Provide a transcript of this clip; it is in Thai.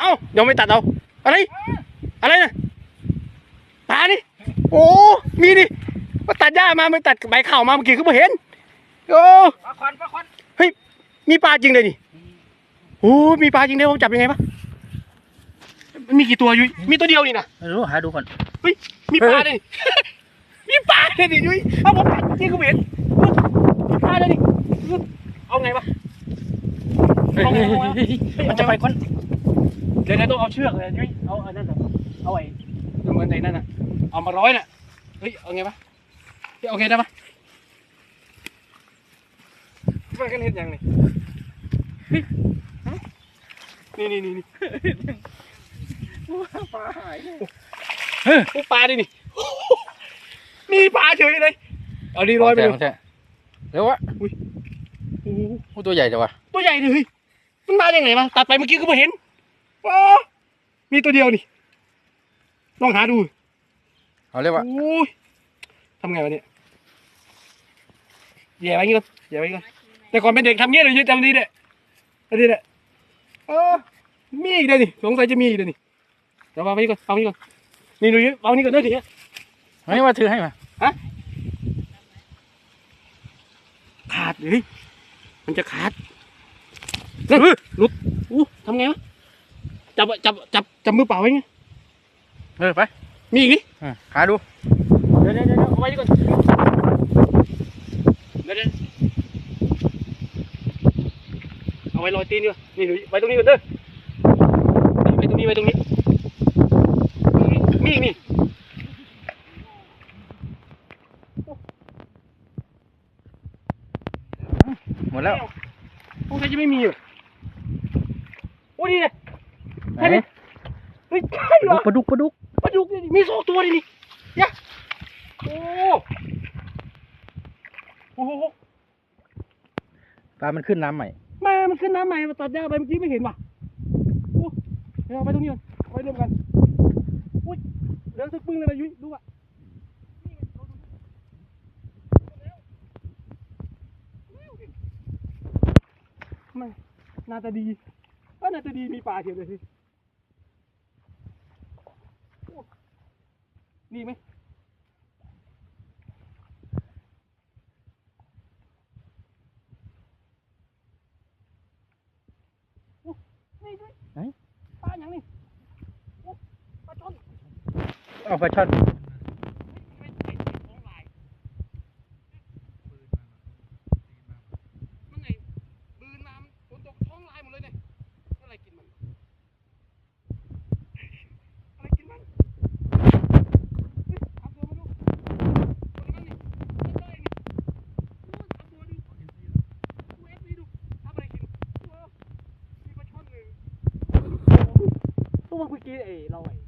เอ้ายังไม่ตัดเอา อะไร อะไรนะปลานี่โอ้มีดิมาตัดหญ้ามามันตัดใบข่าวมาเมื่อกี้คือไม่เห็นโอ้ปลาควันปลาควันเฮ้ยมีปลาจริงเลยดิโอ้มีปลาจริงเลยผมจับยังไงปะมันมีกี่ตัวยุ้ยมีตัวเดียวนี่นะไม่รู้หาดูก่อนเฮ้ยมีปลาเลยมีปลาเลยดิยุ้ยเอาผมตัดจริงคือไม่เห็นมีปลาเลยดิเอาไงปะเอาไงเอาไงมันจะไปค วันเดี๋ยวๆต้องเอาเชือกเลยยุ้ยเอาอันนั้นน่ะเอาไอ้เหมือนไอ้นั่นน่ะเอามาร้อยน่ะเฮ้ยเอาไงปะเฮ้ยเอาไงได้ปะมันกันเห็นยังนี่เฮ้ยฮะนี่นี่นี่นี่ปลาหายเฮ้ยปลาดินี่มีปลาเฉยเลยเอาดีร้อยไปเลยใช่เร็ววะโอ้โหโอ้ตัวใหญ่จังวะตัวใหญ่เลยเฮ้ยมันมาได้ไงมาตัดไปเมื่อกี้ก็ไม่เห็น โอ้มีตัวเดียวนี่ลองหาดูเอาเร็ววะโอ้ยทำไงวะเนี่ยแย่ไว้งี้ก่อนแย่ไว้งี้ก่อนแต่ก่อนเป็นเด็กทำเงี้ยเลยจำดีเด้อันนี้แหละเออมีอีกเลยนี่สงสัยจะมีอีกเลยนี่เดี๋ยววางไว้นี่ก่อนวางไว้นี่ก่อนนี่ดูวางไว้นี่ก่อนเด้อทีเนี้ยไม่ว่าถือให้มาขาดเลยมันจะขาดนั่นหลุดอู้ทำไงวะ จับจับจับจับมือเปล่าไว้ไงเออไปมีอีกนี่อะหาดูเดี๋ยวเดี๋ยวเดี๋ยวเอาไว้นี่ก่อนเดี๋ยวเดี๋ยวเอาไว้ลอยตีนดีกว่านี่ดูไว้ตรงนี้ก่อนเด้อไว้ตรงนี้ไว้ตรงนี้ตรงนี้มีอีกนี่หมดแล้วพวกใครจะไม่มีเหรอโอ้นี่ไง ไหนใช่ไหมเฮ้ยใช่เหรอปลาดุกปลาดุกปลาดุกนี่มีสองตัวนี่นี่เนี่ยโอ้โอ้โหปลามันขึ้นน้ำใหม่แม่มันขึ้นน้ำใหม่มาตัดหญ้าไปเมื่อกี้ไม่เห็นว่ะโอ้เดี๋ยวเอาไปตรงนี้ก่อนเอาไปรวมกันอุ้ยเรื่องสักปึ้งเลยนะยุ้ยดูอะไม่น่าจะดีก็น่าจะดีมีปลาเทียบเลยสิโอ้ ดีไหมนี่ยุ้ยไหน ปลาอย่างนี้โอ้ปลาช่อน เอาปลาช่อน มันไงบืนมามันฝนตกท้องลายหมดเลยเนี่ยอะไรกินมัน อะไรกินมันเฮ้ยเอาตัวมาดูตัวมันนี่ตัวเองนี่โอ้ยเอาตัวดูดูเอฟนี่ดูทำอะไรกินโอ้มีปลาช่อนหนึ่งตัว เมื่อกี้ไอ้เราไอ้